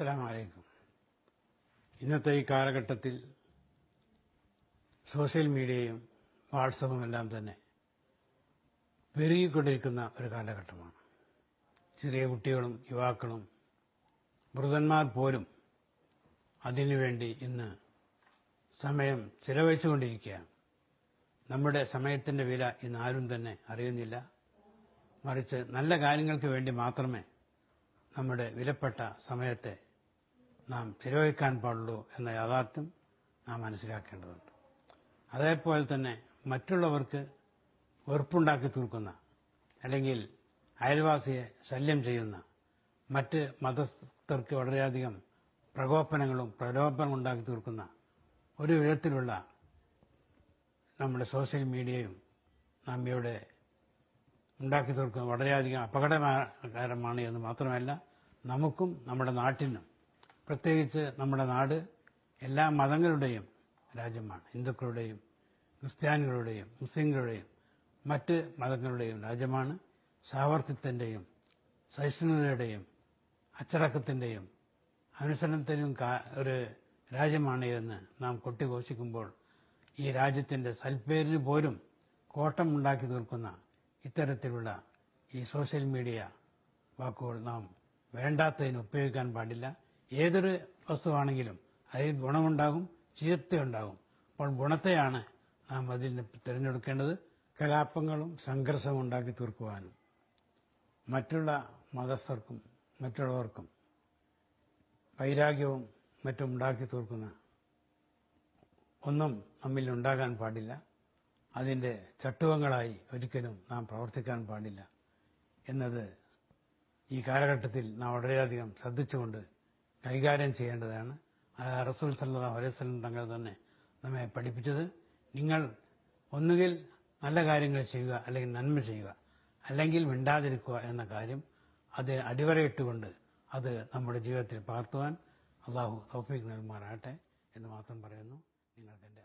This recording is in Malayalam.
അസ്സലാമു അലൈക്കും ഇന്നത്തെ ഈ കാലഘട്ടത്തിൽ സോഷ്യൽ മീഡിയയും വാട്സപ്പും എല്ലാം തന്നെ പെരുകിക്കൊണ്ടിരിക്കുന്ന ഒരു കാലഘട്ടമാണ്. ചെറിയ കുട്ടികളും യുവാക്കളും വൃതന്മാർ പോലും അതിനുവേണ്ടി ഇന്ന് സമയം ചിലവഴിച്ചുകൊണ്ടിരിക്കുകയാണ് നമ്മുടെ സമയത്തിന്റെ വില ഇന്ന് ആരും തന്നെ അറിയുന്നില്ല. മറിച്ച് നല്ല കാര്യങ്ങൾക്ക് വേണ്ടി മാത്രമേ നമ്മുടെ വിലപ്പെട്ട സമയത്തെ നാം ചിലവഴിക്കാൻ പാടുള്ളൂ എന്ന യാഥാർത്ഥ്യം നാം മനസ്സിലാക്കേണ്ടതുണ്ട്. അതേപോലെ തന്നെ മറ്റുള്ളവർക്ക് വെറുപ്പുണ്ടാക്കി തീർക്കുന്ന അല്ലെങ്കിൽ അയൽവാസിയെ ശല്യം ചെയ്യുന്ന മറ്റ് മതസ്ഥർക്ക് വളരെയധികം പ്രകോപനങ്ങളും പ്രലോഭനവും ഉണ്ടാക്കി തീർക്കുന്ന ഒരു വിധത്തിലുള്ള നമ്മുടെ സോഷ്യൽ മീഡിയയും നാം ഇവിടെ ഉണ്ടാക്കി തീർക്കുന്നത് വളരെയധികം അപകടകരമാണ് എന്ന് മാത്രമല്ല നമുക്കും നമ്മുടെ നാട്ടിനും പ്രത്യേകിച്ച് നമ്മുടെ നാട് എല്ലാ മതങ്ങളുടെയും രാജ്യമാണ്. ഹിന്ദുക്കളുടെയും ക്രിസ്ത്യാനികളുടെയും മുസ്ലിങ്ങളുടെയും മറ്റ് മതങ്ങളുടെയും രാജ്യമാണ്. സാമർത്ഥ്യത്തിന്റെയും സഹിഷ്ണുതയുടെയും അച്ചടക്കത്തിന്റെയും അനുസരണത്തിനും ഒരു രാജ്യമാണ് എന്ന് നാം കൊട്ടിഘോഷിക്കുമ്പോൾ ഈ രാജ്യത്തിന്റെ സൽപ്പേരിന് പോലും കോട്ടമുണ്ടാക്കി തീർക്കുന്ന ഇത്തരത്തിലുള്ള ഈ സോഷ്യൽ മീഡിയ വാക്കുകൾ നാം വേണ്ടാത്തതിന് ഉപയോഗിക്കാൻ പാടില്ല. ഏതൊരു വസ്തുവാണെങ്കിലും അതിൽ ഗുണമുണ്ടാകും ചീത്തയുണ്ടാകും. അപ്പോൾ ഗുണത്തെയാണ് നാം അതിൽ നിന്ന് തിരഞ്ഞെടുക്കേണ്ടത്. കലാപങ്ങളും സംഘർഷവും ഉണ്ടാക്കി തീർക്കുവാനും. മറ്റുള്ള മതസ്ഥർക്കും മറ്റുള്ളവർക്കും വൈരാഗ്യവും മറ്റും ഉണ്ടാക്കി തീർക്കുന്ന ഒന്നും നമ്മിൽ ഉണ്ടാകാൻ പാടില്ല. അതിന്റെ ചട്ടുവങ്ങളായി ഒരിക്കലും നാം പ്രവർത്തിക്കാൻ പാടില്ല. എന്നത് ഈ കാലഘട്ടത്തിൽ നാം വളരെയധികം ശ്രദ്ധിച്ചുകൊണ്ട് കൈകാര്യം ചെയ്യേണ്ടതാണ്. റസൂൽ സല്ലാ അലൈവല്ലം തങ്ങൾ തന്നെ നമ്മെ പഠിപ്പിച്ചത്. നിങ്ങൾ ഒന്നുകിൽ നല്ല കാര്യങ്ങൾ ചെയ്യുക അല്ലെങ്കിൽ നന്മ ചെയ്യുക അല്ലെങ്കിൽ മിണ്ടാതിരിക്കുക എന്ന കാര്യം അത് അടിവരയിട്ടുകൊണ്ട് അത് നമ്മുടെ ജീവിതത്തിൽ പകർത്തുവാൻ അള്ളാഹു തൗഫീഖ് നൽകുമാറാകട്ടെ എന്ന് മാത്രം പറയുന്നു. നിങ്ങൾക്ക് എന്റെ